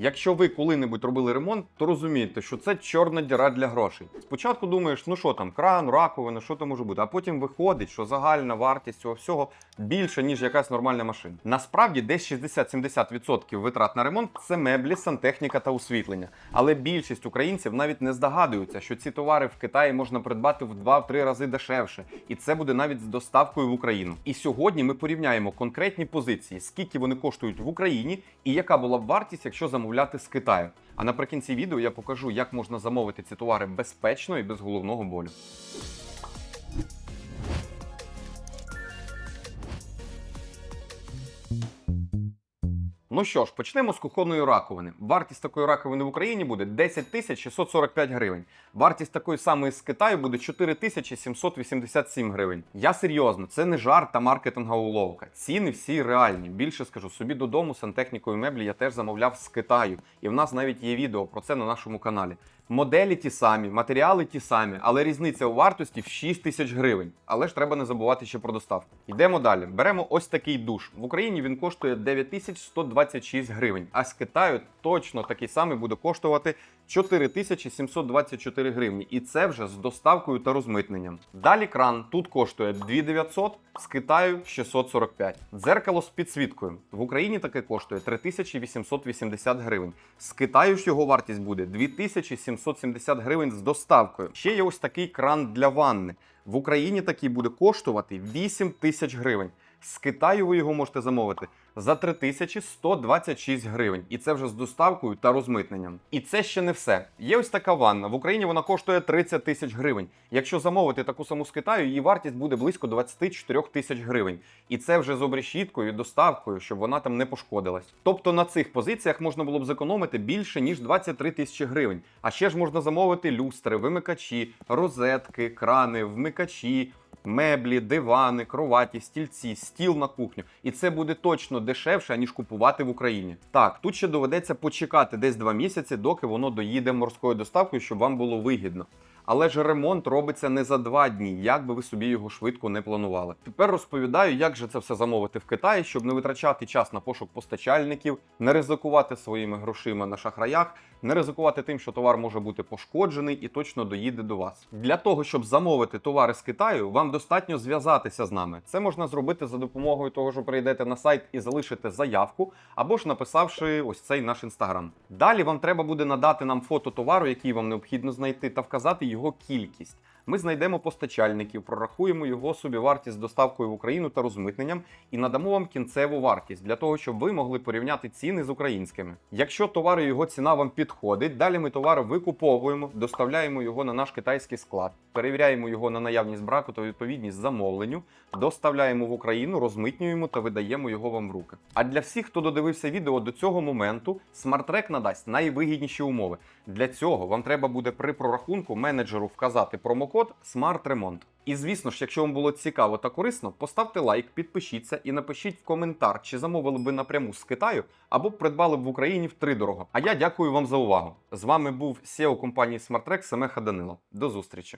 Якщо ви коли-небудь робили ремонт, то розумієте, що це чорна діра для грошей. Спочатку думаєш, ну що там, кран, раковина, що там може бути, а потім виходить, що загальна вартість цього всього більша, ніж якась нормальна машина. Насправді десь 60-70% витрат на ремонт це меблі, сантехніка та освітлення. Але більшість українців навіть не здогадуються, що ці товари в Китаї можна придбати в 2-3 рази дешевше, і це буде навіть з доставкою в Україну. І сьогодні ми порівняємо конкретні позиції, скільки вони коштують в Україні, і яка була б вартість, якщо замовляти з Китаю. А наприкінці відео я покажу, як можна замовити ці товари безпечно і без головного болю. Ну що ж, почнемо з кухонної раковини. Вартість такої раковини в Україні буде 10 тисяч 645 гривень. Вартість такої самої з Китаю буде 4 тисячі 787 гривень. Я серйозно, це не жарт та маркетингова уловка. Ціни всі реальні. Більше скажу, собі додому сантехнікою меблі я теж замовляв з Китаю. І в нас навіть є відео про це на нашому каналі. Моделі ті самі, матеріали ті самі, але різниця у вартості в 6 тисяч гривень. Але ж треба не забувати ще про доставку. Йдемо далі. Беремо ось такий душ. В Україні він коштує 9126 гривень, а з Китаю точно такий самий буде коштувати 4724 гривні. І це вже з доставкою та розмитненням. Далі кран тут коштує 2900, з Китаю 645. Дзеркало з підсвіткою. В Україні таке коштує 3880 гривень. З Китаю ж його вартість буде 2770 гривень з доставкою. Ще є ось такий кран для ванни. В Україні такий буде коштувати 8 тисяч гривень. З Китаю ви його можете замовити за 3126 гривень. І це вже з доставкою та розмитненням. І це ще не все. Є ось така ванна. В Україні вона коштує 30 тисяч гривень. Якщо замовити таку саму з Китаю, її вартість буде близько 24 тисяч гривень. І це вже з обрешіткою і доставкою, щоб вона там не пошкодилась. Тобто на цих позиціях можна було б зекономити більше ніж 23 тисячі гривень. А ще ж можна замовити люстри, вимикачі, розетки, крани, вмикачі. Меблі, дивани, кроваті, стільці, стіл на кухню. І це буде точно дешевше, ніж купувати в Україні. Так, тут ще доведеться почекати десь два місяці, доки воно доїде морською доставкою, щоб вам було вигідно. Але ж ремонт робиться не за два дні, як би ви собі його швидко не планували. Тепер розповідаю, як же це все замовити в Китаї, щоб не витрачати час на пошук постачальників, не ризикувати своїми грошима на шахраях, не ризикувати тим, що товар може бути пошкоджений і точно доїде до вас. Для того, щоб замовити товари з Китаю, вам достатньо зв'язатися з нами. Це можна зробити за допомогою того, що прийдете на сайт і залишите заявку, або ж написавши ось цей наш інстаграм. Далі вам треба буде надати нам фото товару, який вам необхідно знайти, та вказати його кількість. Ми знайдемо постачальників, прорахуємо його собівартість з доставкою в Україну та розмитненням і надамо вам кінцеву вартість для того, щоб ви могли порівняти ціни з українськими. Якщо товар і його ціна вам підходить, далі ми товар викуповуємо, доставляємо його на наш китайський склад, перевіряємо його на наявність браку та відповідність замовленню, доставляємо в Україну, розмитнюємо та видаємо його вам в руки. А для всіх, хто додивився відео до цього моменту, SmartTrack надасть найвигідніші умови. Для цього вам треба буде при прорахунку менеджеру вказати промокод SmartRemont. І звісно ж, якщо вам було цікаво та корисно, поставте лайк, підпишіться і напишіть в коментар, чи замовили б напряму з Китаю або придбали б в Україні втридорого. А я дякую вам за увагу. З вами був SEO компанії SmartTrack Семеха Данило. До зустрічі!